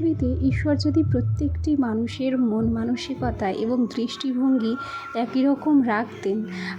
পৃথিবীতে ঈশ্বর যদি প্রত্যেকটি মানুষের মন মানসিকতা এবং দৃষ্টিভঙ্গি একই রকম রাখতেন,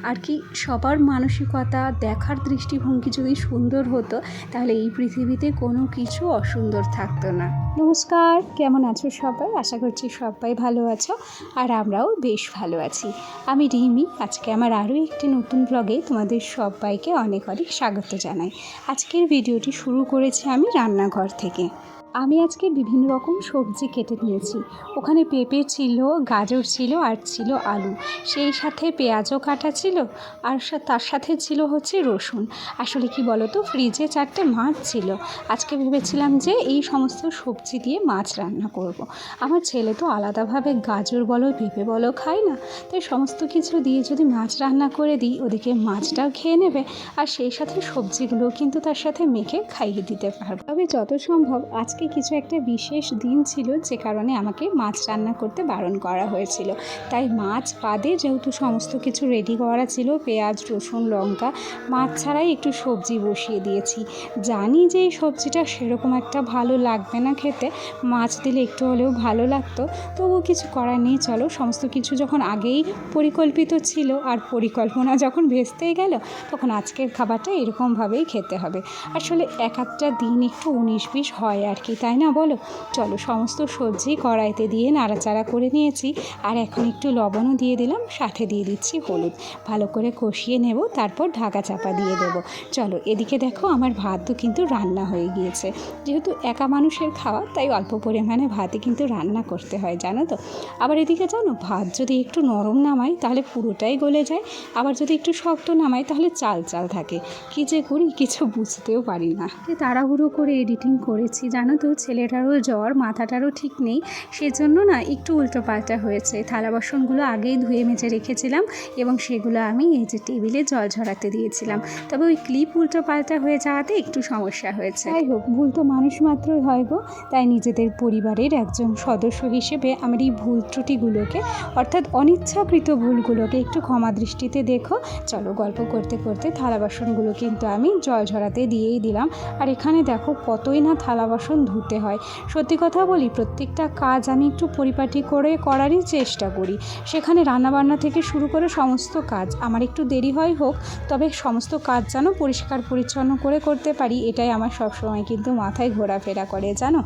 আর কি সবার মানসিকতা দেখার দৃষ্টিভঙ্গি যদি সুন্দর হতো, তাহলে এই পৃথিবীতে কোনো কিছু অসুন্দর থাকতো না। নমস্কার, কেমন আছো সবাই? আশা করছি সবাই ভালো আছো, আর আমরাও বেশ ভালো আছি। আমি রিমি, আজকে আমার আরও একটি নতুন ব্লগে তোমাদের সবাইকে অনেক অনেক স্বাগত জানাই। আজকের ভিডিওটি শুরু করেছি আমি রান্নাঘর থেকে। আমি আজকে বিভিন্ন রকম সবজি কেটে নিয়েছি। ওখানে পেঁপে ছিল, গাজর ছিল আর ছিল আলু। সেই সাথে পেঁয়াজও কাটা ছিল আর তার সাথে ছিল হচ্ছে রসুন। আসলে কি বলো তো ফ্রিজে চারটে মাছ ছিল। আজকে ভেবেছিলাম যে এই সমস্ত সবজি দিয়ে মাছ রান্না করব। আমার ছেলে তো আলাদাভাবে গাজর বলো, পেঁপে বলো খায় না। তাই সমস্ত কিছু দিয়ে যদি মাছ রান্না করে দিই, ওদিকে মাছটাও খেয়ে নেবে আর সেই সাথে সবজিগুলো কিন্তু তার সাথে মেখে খাইয়ে দিতে পারব। তবে যত সম্ভব আজকে কিছু একটা বিশেষ দিন ছিল যে কারণে আমাকে মাছ রান্না করতে বারণ করা হয়েছিল। তাই মাছ বাদে যেহেতু সমস্ত কিছু রেডি করা ছিল, পেঁয়াজ, রসুন, লঙ্কা, মাছ ছাড়াই একটু সবজি বসিয়ে দিয়েছি। জানি যে এই সবজিটা সেরকম একটা ভালো লাগবে না খেতে, মাছ দিলে একটু হলেও ভালো লাগতো। তবুও কিছু করার নেই, চলো সমস্ত কিছু যখন আগেই পরিকল্পিত ছিল আর পরিকল্পনা যখন ভেস্তেই গেল, তখন আজকের খাবারটা এরকমভাবেই খেতে হবে। আসলে এক একটা দিন একটু উনিশ বিশ হয় আর কি। তাই না? বলো। চলো, সমস্ত সবজি কড়াইতে দিয়ে নাড়াচাড়া করে নিয়েছি। আর এখন একটু লবণও দিয়ে দিলাম, সাথে দিয়ে দিচ্ছি হলুদ। ভালো করে কষিয়ে নেব, তারপর ঢাকা চাপা দিয়ে দেবো। চলো, এদিকে দেখো আমার ভাতও কিন্তু রান্না হয়ে গিয়েছে। যেহেতু একা মানুষের খাওয়া, তাই অল্প পরিমাণে ভাতে কিন্তু রান্না করতে হয়, জানো তো? আবার এদিকে জানো, ভাত যদি একটু নরম নামাই, তাহলে পুরোটাই গলে যায়। আবার যদি একটু শক্ত নামাই, তাহলে চাল চাল থাকে। কী যে করি, কিছু বুঝতেও পারি না। তাড়াহুড়ো করে এডিটিং করেছি, জানো তো ছেলেটারও জ্বর, মাথাটারও ঠিক নেই। সেজন্য না একটু উল্টো পাল্টা হয়েছে। থালা বাসনগুলো আগেই ধুয়ে মেজে রেখেছিলাম এবং সেগুলো আমি এই যে টেবিলে জল ঝরাতে দিয়েছিলাম। তবে ওই ক্লিপ উল্টো পাল্টা হয়ে যাওয়াতে একটু সমস্যা হয়েছে। যাই হোক, ভুল তো মানুষ মাত্রই হয় গো। তাই নিজেদের পরিবারের একজন সদস্য হিসেবে আমার এই ভুল ত্রুটিগুলোকে, অর্থাৎ অনিচ্ছাকৃত ভুলগুলোকে একটু ক্ষমা দৃষ্টিতে দেখো। চলো গল্প করতে করতে থালা বাসনগুলো কিন্তু আমি জল ঝরাতে দিয়েই দিলাম। আর এখানে দেখো কতই না থালা বাসন ধুতে হয়। সত্যি কথা বলি, প্রত্যেকটা কাজ আমি একটু পরিপাটি করে করারই চেষ্টা করি। সেখানে রান্নাবান্না থেকে শুরু করে সমস্ত কাজ, আমার একটু দেরি হয় হোক, তবে সমস্ত কাজ যেন পরিষ্কার পরিচ্ছন্ন করে করতে পারি, এটাই আমার সবসময় কিন্তু মাথায় ঘোরাফেরা করে, জানো?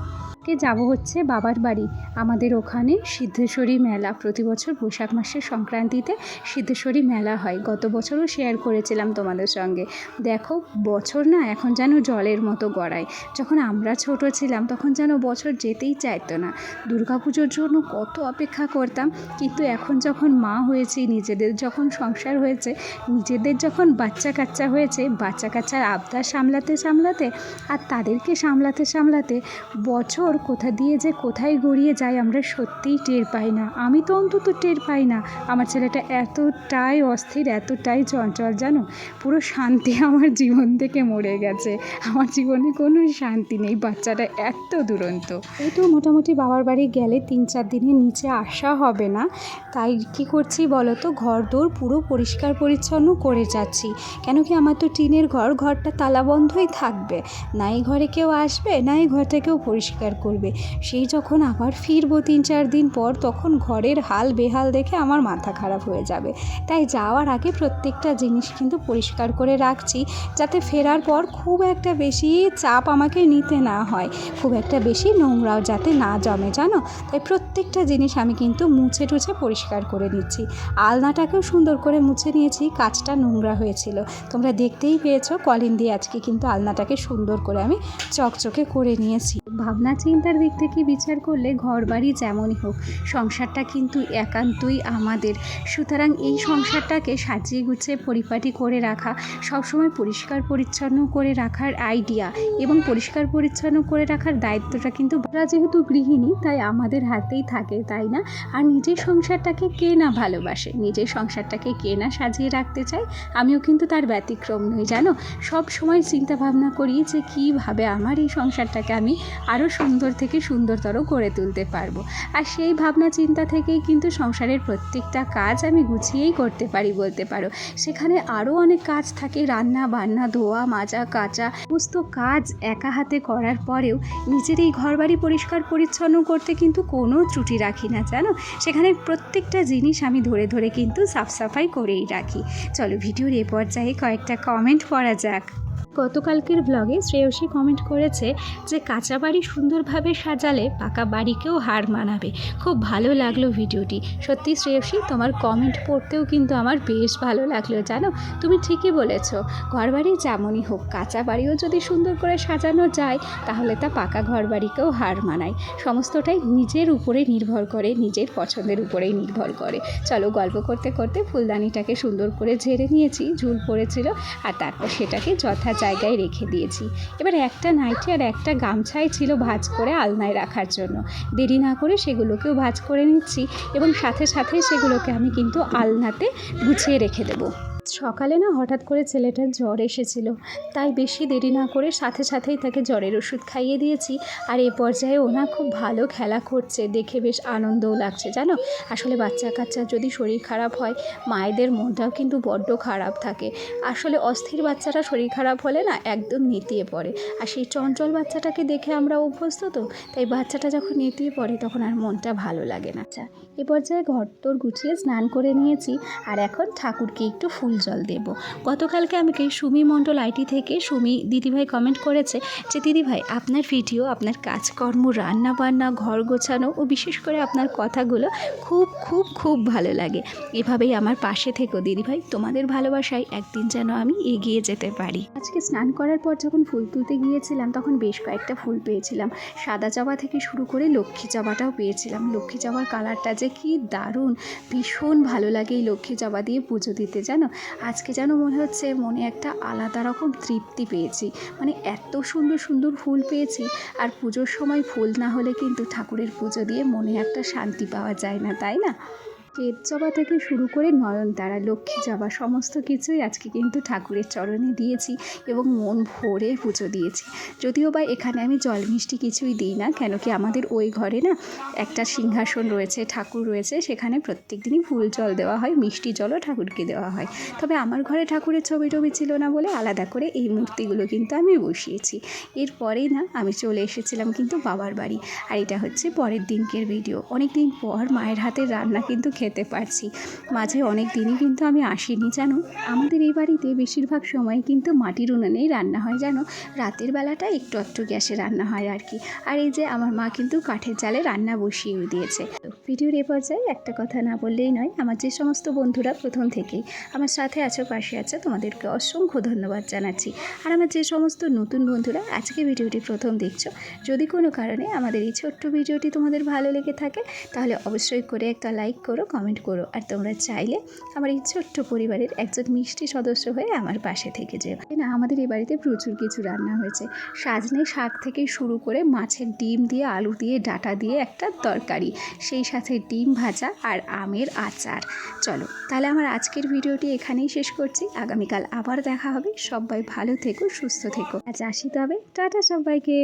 কে যাব হচ্ছে বাবার বাড়ি। আমাদের ওখানে সিদ্ধেশ্বরী মেলা। প্রতি বছর বৈশাখ মাসের সংক্রান্তিতে সিদ্ধেশ্বরী মেলা হয়। গত বছরও শেয়ার করেছিলাম তোমাদের সঙ্গে। দেখো, বছর না এখন যেন জলের মতো গড়ায়। যখন আমরা ছোট ছিলাম, তখন যেন বছর যেতেই চাইতো না। দুর্গাপুজোর জন্য কত অপেক্ষা করতাম। কিন্তু এখন যখন মা হয়েছি, নিজেদের যখন সংসার হয়েছে, নিজেদের যখন বাচ্চা কাচ্চা হয়েছে, বাচ্চা কাচ্চার আবদার সামলাতে সামলাতে আর তাদেরকে সামলাতে সামলাতে বছর কোথা দিয়ে যে কোথায় গড়িয়ে যায় আমরা সত্যিই টের পাই না। আমি তো অন্তত টের পাই না। আমার ছেলেটা এতটাই অস্থির, এতটাই চঞ্চল, জানো? পুরো শান্তি আমার জীবন থেকে মরে গেছে। আমার জীবনে কোনো শান্তি নেই। বাচ্চাটা এত দুরন্ত। এই তো মোটামুটি বাবার বাড়ি গেলে তিন চার দিনের নিচে আসা হবে না। তাই কি করছি বলো তো? ঘর দৌড় পুরো পরিষ্কার পরিচ্ছন্ন করে যাচ্ছি। কেন কি আমার তো টিনের ঘর, ঘরটা তালা বন্ধই থাকবে। না এই ঘরে কেউ আসবে, না এই ঘরটা কেউ পরিষ্কার করবে। সেই যখন আবার ফিরবো তিন চার দিন পর, তখন ঘরের হাল বেহাল দেখে আমার মাথা খারাপ হয়ে যাবে। তাই যাওয়ার আগে প্রত্যেকটা জিনিস কিন্তু পরিষ্কার করে রাখছি, যাতে ফেরার পর খুব একটা বেশি চাপ আমাকে নিতে না হয়। খুব একটা বেশি নোংরাও যাতে না জমে, জানো? তাই প্রত্যেকটা জিনিস আমি কিন্তু মুছে টুছে পরিষ্কার করে নিচ্ছি। আলনাটাকেও সুন্দর করে মুছে নিয়েছি কাজটা নোংরা হয়েছিল। তোমরা দেখতেই পেয়েছ, কলিন দিয়ে আজকে কিন্তু আলনাটাকে সুন্দর করে আমি চকচকে করে নিয়েছি। ভাবনা চিন্তার দিক থেকে বিচার করলে ঘর বাড়ি যেমনই হোক, সংসারটা কিন্তু একান্তই আমাদের। সুতরাং এই সংসারটাকে সাজিয়ে গুছিয়ে পরিপাটি করে রাখা, সবসময় পরিষ্কার পরিচ্ছন্ন করে রাখার আইডিয়া এবং পরিষ্কার পরিচ্ছন্ন করে রাখার দায়িত্বটা কিন্তু আমরা যেহেতু গৃহিণী, তাই আমাদের হাতেই থাকে, তাই না? আর নিজের সংসারটাকে কে না ভালোবাসে? নিজের সংসারটাকে কে না সাজিয়ে রাখতে চায়? আমিও কিন্তু তার ব্যতিক্রম নই, জানো? সব সময় চিন্তা ভাবনা করি যে কীভাবে আমার এই সংসারটাকে আমি আরও সুন্দর থেকে সুন্দরতর করে তুলতে পারব। আর সেই ভাবনা চিন্তা থেকেই কিন্তু সংসারের প্রত্যেকটা কাজ আমি গুছিয়েই করতে পারি বলতে পারো। সেখানে আরও অনেক কাজ থাকে, রান্না বান্না, ধোয়া, মাজা, কাচা, সমস্ত কাজ একা হাতে করার পরেও নিজের এই ঘরবাড়ি পরিষ্কার পরিচ্ছন্ন করতে কিন্তু কোনো ত্রুটি রাখি না, জানো? সেখানে প্রত্যেকটা জিনিস আমি ধরে ধরে কিন্তু সাফ সাফাই করেই রাখি। চলো ভিডিওর এ পর্যায়ে কয়েকটা কমেন্ট পড়া যাক। গতকালকের ব্লগে শ্রেয়সী কমেন্ট করেছে যে কাঁচা বাড়ি সুন্দরভাবে সাজালে পাকা বাড়িকেও হার মানাবে। খুব ভালো লাগল ভিডিওটি। সত্যি শ্রেয়সী, তোমার কমেন্ট পড়তেও কিন্তু আমার বেশ ভালো লাগল, জানো? তুমি ঠিকই বলেছ। ঘরবাড়ি যেমনই হোক, কাঁচা বাড়িও যদি সুন্দর করে সাজানো যায়, তাহলে তা পাকা ঘরবাড়িকেও হার মানায়। সমস্তটাই নিজের উপরে নির্ভর করে, নিজের পছন্দের উপরেই নির্ভর করে। চলো গল্প করতে করতে ফুলদানিটাকে সুন্দর করে ঝেড়ে নিয়েছি, ঝুল পড়েছিল, আর তারপর সেটাকে যথা জায়গায় রেখে দিয়েছি। এবার একটা নাইটি আর একটা গামছাই ছিল ভাজ করে আলনায় রাখার জন্য। দেরি না করে সেগুলোকেও ভাজ করে নিচ্ছি এবং সাথে সাথে সেগুলোকে আমি কিন্তু আলনাতে গুছিয়ে রেখে দেবো। সকালে না হঠাৎ করে ছেলেটার জ্বর এসেছিল। তাই বেশি দেরি না করে সাথে সাথেই তাকে জ্বরের ওষুধ খাইয়ে দিয়েছি। আর এ পর্যায়ে ওনা খুব ভালো খেলা করছে। দেখে বেশ আনন্দও লাগছে, জানো? আসলে বাচ্চা কাচ্চার যদি শরীর খারাপ হয়, মায়েদের মনটাও কিন্তু বড্ড খারাপ থাকে। আসলে অস্থির বাচ্চারা শরীর খারাপ হলে না একদম নেতিয়ে পড়ে। আর সেই চঞ্চল বাচ্চাটাকে দেখে আমরা অভ্যস্ত তো, তাই বাচ্চাটা যখন নেতিয়ে পড়ে তখন আর মনটা ভালো লাগে না। আচ্ছা এ পর্যায়ে ঘর তোর গুছিয়ে স্নান করে নিয়েছি। আর এখন ঠাকুরকে একটু ফুল জল দেব। গতকালকে আমাকে সুমি মণ্ডল আইটি থেকে সুমি দিদিভাই কমেন্ট করেছে যে, দিদিভাই, আপনার ভিডিও আপনার কাজকর্ম রান্না বান্না ঘর গোছানো ও বিশেষ করে আপনার কথাগুলো খুব খুব খুব ভালো লাগে। এভাবেই আমার পাশে থেকো দিদিভাই। তোমাদের ভালোবাসায় একদিন যেন আমি এগিয়ে যেতে পারি। আজকে স্নান করার পর যখন ফুল তুলতে গিয়েছিলাম, তখন বেশ কয়েকটা ফুল পেয়েছিলাম। সাদা জবা থেকে শুরু করে লক্ষ্মী জবাটাও পেয়েছিলাম। লক্ষ্মী জবার কালারটা যে কি দারুণ! ভীষণ ভালো লাগে এই লক্ষ্মী জবা দিয়ে পুজো দিতে, জানো? আজকে যেন মনে হচ্ছে মনে একটা আলাদা রকম তৃপ্তি পেয়েছি। মানে এত সুন্দর সুন্দর ফুল পেয়েছি আর পুজোর সময় ফুল না হলে কিন্তু ঠাকুরের পুজো দিয়ে মনে একটা শান্তি পাওয়া যায় না, তাই না? কেত জবা থেকে শুরু করে নয়নতারা লক্ষ্মী জবা সমস্ত কিছুই আজকে কিন্তু ঠাকুরের চরণে দিয়েছি এবং মন ভরে পুজো দিয়েছি। যদিও বা এখানে আমি জল মিষ্টি কিছুই দিই না কেন কি আমাদের ওই ঘরে না একটা সিংহাসন রয়েছে, ঠাকুর রয়েছে, সেখানে প্রত্যেক দিনই ফুল জল দেওয়া হয়, মিষ্টি জলও ঠাকুরকে দেওয়া হয়। তবে আমার ঘরে ঠাকুরের ছবি টবি ছিল না বলে আলাদা করে এই মূর্তিগুলো কিন্তু আমি বসিয়েছি। এরপরেই না আমি চলে এসেছিলাম কিন্তু বাবার বাড়ি, আর এটা হচ্ছে পরের দিনকের ভিডিও। অনেক দিন পর মায়ের হাতের রান্না কিন্তু খেতে পারছি। মাঝে অনেক দিনই কিন্তু আমি আসিনি, জানো? আমাদের এই বাড়িতে বেশিরভাগ সময় কিন্তু মাটির উনুনেই রান্না হয়, জানো? রাতের বেলাটা একটু একটু গ্যাসে রান্না হয় আর কি। আর এই যে আমার মা কিন্তু কাঠের জালে রান্না বসিয়েও দিয়েছে। ভিডিওর এ পর্যায়ে একটা কথা না বললেই নয়, আমার যে সমস্ত বন্ধুরা প্রথম থেকেই আমার সাথে আছো, পাশে আছো, তোমাদেরকে অসংখ্য ধন্যবাদ জানাচ্ছি। আর আমার যে সমস্ত নতুন বন্ধুরা আজকে ভিডিওটি প্রথম দেখছ, যদি কোনো কারণে আমাদের এই ছোট্ট ভিডিওটি তোমাদের ভালো লেগে থাকে, তাহলে অবশ্যই করে একটা লাইক করো কমেন্ট করো। আর তোমরা চাইলে আমার এই ছোট্ট পরিবারের একজন মিষ্টি সদস্য হয়ে আমার পাশে থেকে যেও। না, আমাদের এই বাড়িতে প্রচুর কিছু রান্না হয়েছে। সাজনে শাক থেকে শুরু করে মাছের ডিম দিয়ে, আলু দিয়ে, ডাটা দিয়ে একটা তরকারি। সেই সাথে ডিম ভাজা আর আমের আচার। চলো, তাহলে আমার আজকের ভিডিওটি এখানেই শেষ করছি। আগামীকাল আবার দেখা হবে। সবাই ভালো থেকো, সুস্থ থেকো। আজ আসি তবে। টাটা সবাইকে।